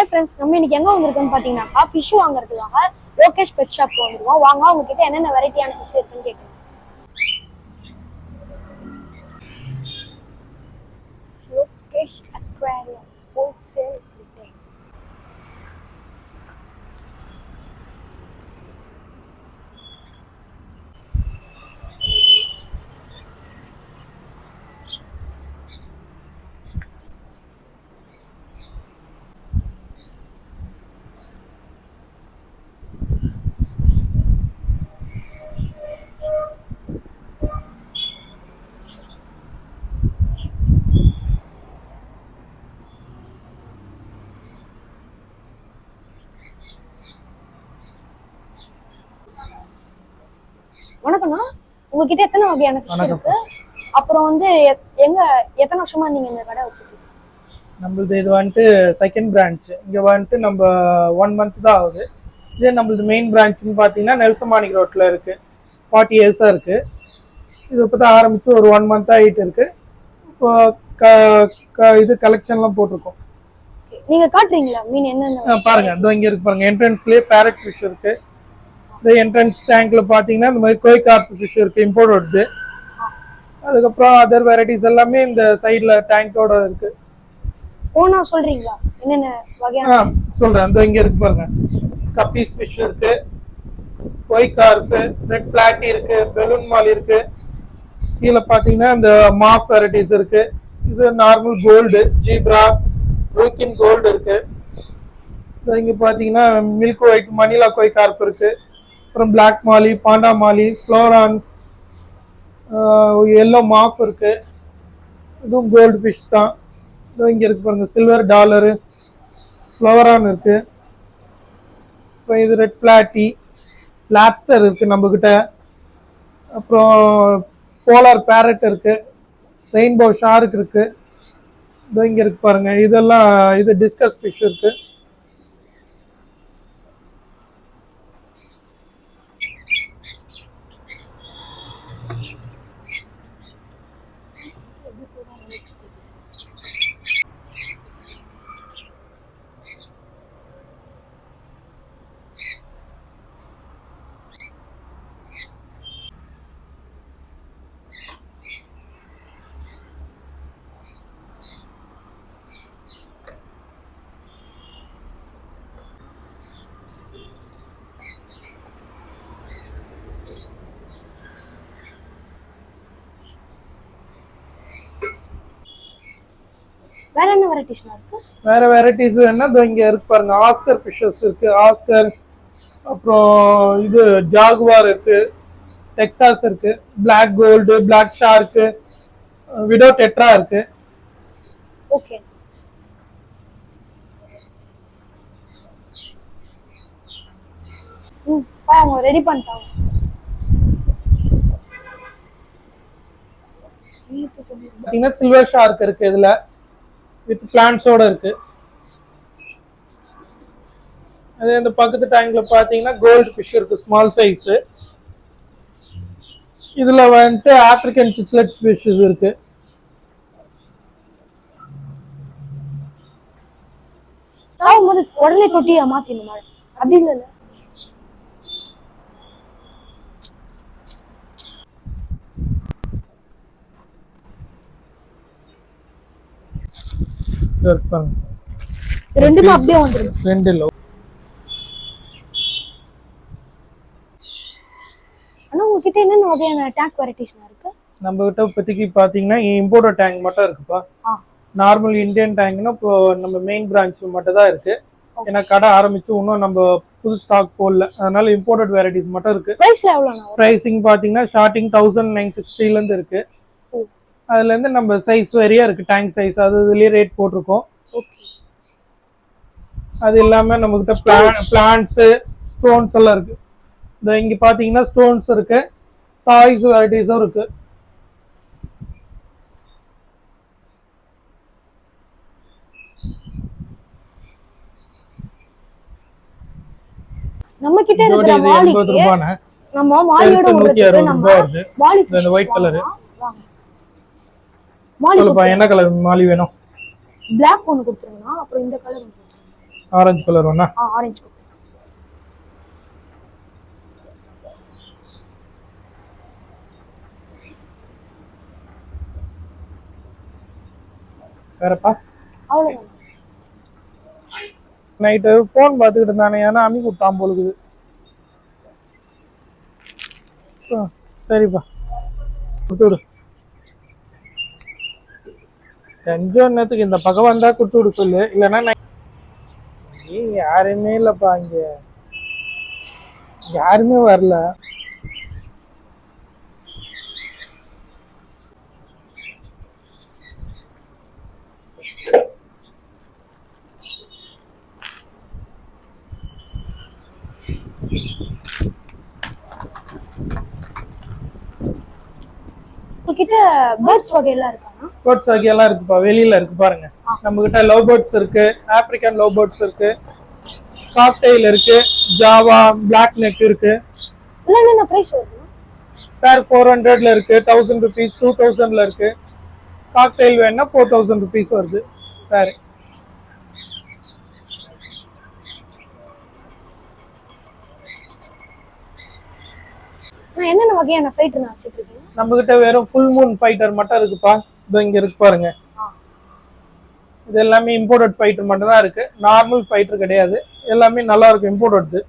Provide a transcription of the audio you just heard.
Hi friends நம்ம இன்னைக்கு எங்கே வந்திருக்கோம்னு பாத்தீங்கன்னாக்கா ஃபிஷ் வாங்குறதுக்காக லோகேஷ் பெட் ஷாப் வந்துருவோம் வாங்க அவங்க கிட்ட என்னென்ன வெரைட்டியான ஃபிஷ் இருக்குன்னு கேட்கணும் லோகேஷ் அக்வாரியம் ஹோல்சேல் ரிட்டைல் வணக்கம்ண்ணா. உங்ககிட்ட எத்தனை வகையான ஃபிஷ். இருக்கு? அப்புறம் வந்து எங்க எத்தனை வருஷமா நீங்க இந்த கடை வச்சிருக்கீங்க? நம்மளது இது வந்துட்டு செகண்ட் பிரான்ச் இங்கே வந்துட்டு நம்ம ஒன் மந்த் தான் ஆகுது. இதே நம்மளது மெயின் பிரான்ச்னு பார்த்தீங்கன்னா நெல்சமானிக் ரோட்டில் இருக்குது ஃபார்ட்டி இயர்ஸாக இருக்குது இது இப்போ தான் ஆரம்பித்து ஒரு ஒன் மந்த் ஆகிட்டு இருக்கு. இப்போ க க இது கலெக்ஷன்லாம் போட்டிருக்கோம். நீங்க காட்டுறீங்களா? மீன் என்னென்ன ஆ, பாருங்க. இதோ இங்கே இருக்கு பாருங்க. என்ட்ரன்ஸ்லேயே பேரட் ஃபிஷ் இருக்கு. இந்த என்ட்ரன்ஸ் டேங்க்ல பார்த்தீங்கன்னா இந்த மாதிரி கோய் கார்ப் ஃபிஷ் இருக்கு இம்போர்ட் வருது. அதுக்கப்புறம் அதர் வெரைட்டிஸ் எல்லாமே இந்த சைடில் டேங்கோட இருக்கு. ஓனா சொல்றீங்களா? என்னென்ன வகையான ஆ சொல்றேன். அந்த இங்க இருக்கு பாருங்க. கப்பீஸ் ஃபிஷ் இருக்கு கொய்கா இருக்கு ரெட் பிளாட்டி இருக்கு பெலூன் மால் இருக்கு. கீழே பாத்தீங்கன்னா இந்த மாஃப் வெரைட்டிஸ் இருக்கு. இது நார்மல் கோல்டு ஜீப்ரா ரோக்கின் கோல்டு இருக்கு. இதோ இங்க பாத்தீங்கன்னா மில்க் ஒயிட் மணிலா கொய் கார்ப் இருக்கு. அப்புறம் பிளாக் மாலி பாண்டா மாலி ஃப்ளோரான் எல்லோ மாப் இருக்குது இதுவும் கோல்டு ஃபிஷ் தான். இதுவும் இங்கே இருக்குது பாருங்கள் சில்வர் டாலரு ஃப்ளவரான் இருக்குது அப்புறம் இது ரெட் பிளாட்டி லாப்ஸ்டர் இருக்குது நம்மக்கிட்ட அப்புறம் போலார் பேரட் இருக்குது ரெயின்போ ஷார்க் இருக்குது இதோ இங்கே இருக்குது பாருங்கள் இதெல்லாம் இது டிஸ்கஸ் ஃபிஷ் இருக்குது வேற என்ன வெரைட்டிஸ்லாம் இருக்கு? வேற வெரைட்டிஸ் வேணா இங்க இருக்கு பாருங்க ஆஸ்கர் ஃபிஷஸ் இருக்கு ஆஸ்கர் அப்புறம் இது ஜாகுவார் இருக்கு டெக்சாஸ் இருக்கு black gold black shark widow tetra இருக்கு. ஓகே அவங்க ரெடி பண்ணிட்டாங்க. பார்த்தீங்கன்னா சில்வர் ஷார்க் இருக்கு இதுல. வித் பிளான்ஸோட இருக்கு. அதே அந்த பக்கத்து டேங்க்ல பாத்தீங்கன்னா கோல்டு ஃபிஷ் இருக்கு ஸ்மால் சைஸ் இதுல வந்துட்டு ஆப்பிரிக்கன் சிச்லெட் ஃபிஷஸ் இருக்கு. உடனே தொட்டியா மாத்திடணுமா? அப்படி இல்லை இது இருக்கு பாருங்க இது ரெண்டுமே அப்படியே வந்துடும் ரெண்டு இல்லை ஆனா உங்ககிட்ட வகையான டேங்க் வெரைட்டிஸ்லாம் இருக்கு? நம்ம கிட்ட இப்போதைக்கு பார்த்தீங்கன்னா இம்போர்ட் டேங்க் மட்டும் இருக்குப்பா. நார்மல் இந்தியன் டேங்க்னா இப்போ நம்ம மெயின் பிரான்ச் மட்டும் தான் இருக்கு. ஏன்னா கடை ஆரம்பிச்சு இன்னும் நம்ம புது ஸ்டாக் போடல. அதனால இம்போர்ட்டட் வெரைட்டிஸ் மட்டும் இருக்கு. ப்ரைசிங் பார்த்தீங்கன்னா ஸ்டார்டிங் தௌசண்ட் நைன் சிக்ஸ்டிலேருந்து இருக்கு. அதுலேருந்து நம்ம சைஸ் வேறையா இருக்கு. டேங்க் சைஸ் அது இதுலேயே ரேட் போட்டிருக்கோம். ஓகே அது இல்லாமல் நம்மக்கிட்ட பிளான் பிளான்ட்ஸு ஸ்டோன்ஸ் எல்லாம் இருக்கு. இந்த இங்கே பார்த்தீங்கன்னா ஸ்டோன்ஸ் இருக்கு. டாய்ஸ் வெரைட்டிஸும் இருக்கு. நம்ம கிட்ட இருக்கிற மாலிக்கு நம்ம மாலியோட அறுபது நம்ம மாலி இந்த fish white colour. வாங்கலாம். வாங்க. மாலி சொல்லுப்பா என்ன கலர் மாலி வேணும்? பிளாக் ஒன்று கொடுத்துருங்கண்ணா. அப்புறம் இந்த கலர் ஆரஞ்சு கலர் ஒண்ணா? ஆ ஆரஞ்சு வேறப்பா? அவ்வளோதான் நைட்டு ஃபோன் பார்த்துக்கிட்டு இருந்தானே ஏன்னா அம்மி கொடுத்தான் போலுக்குது. சரிப்பா. கொடுத்து விடு. தெரிஞ்ச நேரத்துக்கு இந்த பக்கம் தான் கொடுத்து விட சொல்லு. இல்லைன்னா நான் யாருமே இல்லைப்பா இங்கே. யாருமே வரல. உங்ககிட்ட பேர்ட்ஸ் வகையெல்லாம் இருக்கா? பேர்ட்ஸ் வகையெல்லாம் இருக்குப்பா வெளியில இருக்கு பாருங்க. நம்ம கிட்ட லவ் பேர்ட்ஸ் இருக்கு ஆப்பிரிக்கன் லவ் பேர்ட்ஸ் இருக்கு காக்டெயில் இருக்கு ஜாவா பிளாக் நெக் இருக்கு. பேர் ஃபோர் ஹண்ட்ரட்ல இருக்கு தௌசண்ட் ருபீஸ் டூ தௌசண்ட்ல இருக்கு. காக்டெயில் வேணும்னா ஃபோர் தௌசண்ட் ருபீஸ் வருது பேர் என்னென்ன வகையான ஃபைட்டர் நான் வச்சுட்டு இருக்கீங்க நம்ம கிட்ட வெறும் ஃபுல் மூன் ஃபைட்டர் மட்டும் இருக்குப்பா. இதோ இங்க இருக்கு பாருங்க. இது எல்லாமே இம்போர்ட்டட் ஃபைட்டர் மட்டும் தான் இருக்கு. நார்மல் ஃபைட்டர் கிடையாது. எல்லாமே நல்லா இருக்கும் இம்போர்ட்டட்